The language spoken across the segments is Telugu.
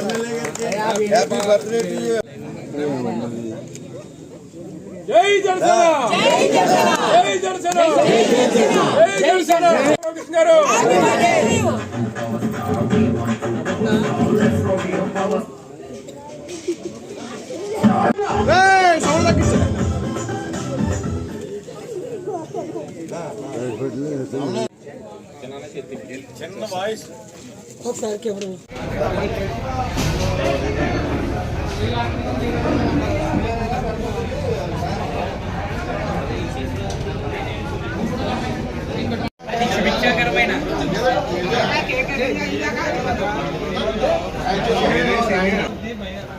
हैप्पी बर्थडे टू यू जय दर्शना जय दर्शना जय दर्शना जय दर्शना जय दर्शना జనసేన జై జనసేన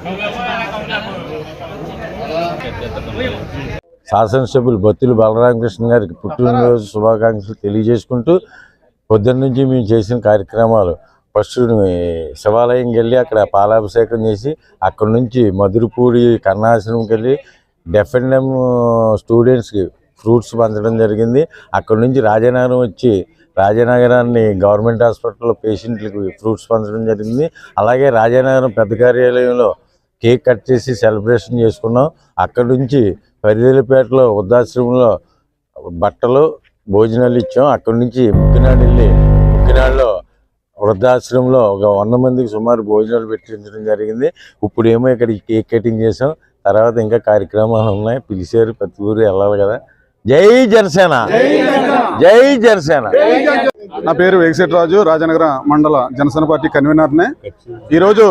రామకృష్ణ గారు శాసనసభ్యులు బత్తులు బలరామకృష్ణ గారికి పుట్టినరోజు శుభాకాంక్షలు తెలియజేసుకుంటూ పొద్దున్న నుంచి మేము చేసిన కార్యక్రమాలు. ఫస్ట్ శివాలయంకి వెళ్ళి అక్కడ పాలాభిషేకం చేసి అక్కడ నుంచి మధురపూడి కన్నాశ్రమంకి వెళ్ళి డెఫెండమ్ స్టూడెంట్స్కి ఫ్రూట్స్ పంచడం జరిగింది. అక్కడ నుంచి రాజనగరం వచ్చి రాజనగరాన్ని గవర్నమెంట్ హాస్పిటల్లో పేషెంట్లకు ఫ్రూట్స్ పంచడం జరిగింది. అలాగే రాజనగరం పెద్ద కార్యాలయంలో కేక్ కట్ చేసి సెలబ్రేషన్ చేసుకున్నాం. అక్కడ నుంచి పరిదేలపేటలో వృద్ధాశ్రమంలో బట్టలు భోజనాలు ఇచ్చాం. అక్కడి నుంచి ముక్కినాడు వెళ్ళి ముక్కినాడులో వృద్ధాశ్రమంలో ఒక వంద మందికి సుమారు భోజనాలు పెట్టించడం జరిగింది. ఇప్పుడు ఏమో ఇక్కడ కేక్ కటింగ్ చేసాం తర్వాత ఇంకా కార్యక్రమాలు ఉన్నాయి. పిలిచారు ప్రతి ఊరు వెళ్ళాలి కదా. జై జనసేన! జై జనసేన! నా పేరు వెంకటేశ్వర రాజు రాజనగర మండల జనసేన పార్టీ కన్వీనర్నే. ఈరోజు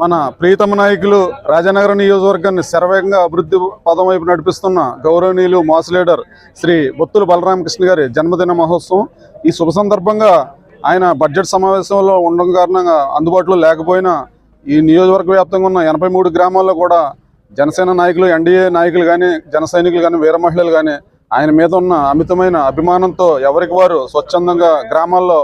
మన ప్రీతమ నాయకులు రాజనగరం నియోజకవర్గాన్ని శరవేగంగా అభివృద్ధి పదం వైపు నడిపిస్తున్న గౌరవనీయులు మాస్ లీడర్ శ్రీ బొత్తుల బలరామకృష్ణ గారి జన్మదిన మహోత్సవం. ఈ శుభ సందర్భంగా ఆయన బడ్జెట్ సమావేశంలో ఉండడం కారణంగా అందుబాటులో లేకపోయినా ఈ నియోజకవర్గ వ్యాప్తంగా ఉన్న ఎనభై మూడు గ్రామాల్లో కూడా జనసేన నాయకులు ఎన్డీఏ నాయకులు కానీ జన సైనికులు కానీ వీర మహిళలు కానీ ఆయన మీద ఉన్న అమితమైన అభిమానంతో ఎవరికి వారు స్వచ్ఛందంగా గ్రామాల్లో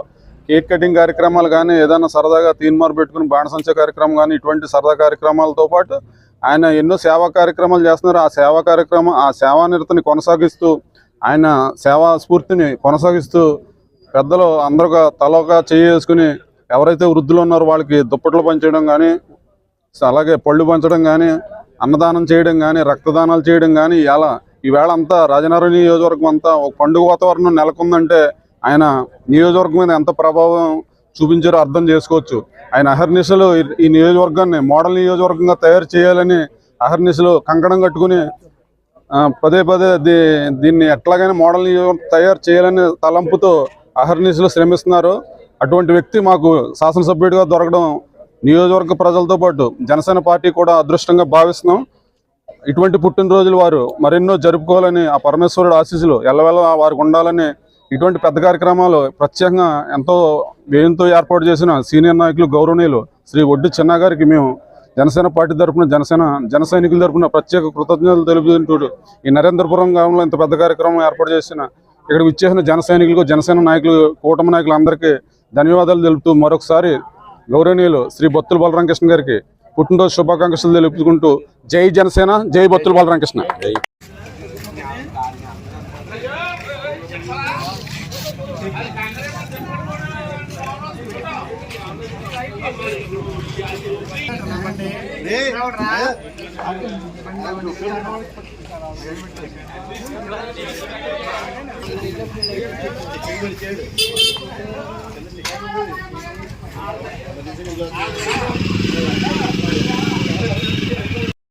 కేక్ కటింగ్ కార్యక్రమాలు కానీ ఏదైనా సరదాగా తీన్మార్ పెట్టుకుని బాణసంచ కార్యక్రమం కానీ ఇటువంటి సరదా కార్యక్రమాలతో పాటు ఆయన ఎన్నో సేవా కార్యక్రమాలు చేస్తున్నారు. ఆ సేవా కార్యక్రమం ఆ సేవా నిరతని కొనసాగిస్తూ ఆయన సేవా స్ఫూర్తిని కొనసాగిస్తూ పెద్దలు అందరుగా తలొక చేసుకుని ఎవరైతే వృద్ధులు ఉన్నారో వాళ్ళకి దుప్పట్లు పంచడం కానీ అలాగే పళ్ళు పంచడం కానీ అన్నదానం చేయడం కానీ రక్తదానాలు చేయడం కానీ ఇలా ఈవేళ అంతా రాజనగరం నియోజకవర్గం అంతా ఒక పండుగ వాతావరణం నెలకొందంటే ఆయన నియోజకవర్గం మీద ఎంత ప్రభావం చూపించారో అర్థం చేసుకోవచ్చు. ఆయన అహర్నిశలు ఈ- ఈ నియోజకవర్గాన్ని మోడల్ నియోజకవర్గంగా తయారు చేయాలని అహర్నిశలు కంకణం కట్టుకుని పదే పదే దీ దీన్ని ఎట్లాగైనా మోడల్ నియోజకవర్గం తయారు చేయాలని తలంపుతో అహర్నిశలు శ్రమిస్తున్నారు. అటువంటి వ్యక్తి మాకు శాసనసభ్యుడిగా దొరకడం నియోజకవర్గ ప్రజలతో పాటు జనసేన పార్టీ కూడా అదృష్టంగా భావిస్తున్నాం. ఇటువంటి పుట్టినరోజులు వారు మరెన్నో జరుపుకోవాలని ఆ పరమేశ్వరుడు ఆశీస్సులు ఎల్లవెల్ల వారికి ఉండాలని ఇటువంటి పెద్ద కార్యక్రమాలు ప్రత్యేకంగా ఎంతో వ్యయంతో ఏర్పాటు చేసిన సీనియర్ నాయకులు గౌరవనీయులు శ్రీ ఒడ్డు చిన్న గారికి మేము జనసేన పార్టీ తరఫున జనసేన జన సైనికుల తరఫున ప్రత్యేక కృతజ్ఞతలు తెలుపుతుంటూ ఈ నరేంద్రపురం గ్రామంలో ఇంత పెద్ద కార్యక్రమం ఏర్పాటు చేసిన ఇక్కడ విచ్చేసిన జన సైనికులకు జనసేన నాయకులు కూటమి నాయకులందరికీ ధన్యవాదాలు తెలుపుతూ మరొకసారి గౌరవనీయులు శ్రీ బొత్తుల బలరామకృష్ణ గారికి పుట్టినరోజు శుభాకాంక్షలు తెలుపుకుంటూ జై జనసేన జై బొత్తుల బలరామకృష్ణ. చెప్పండి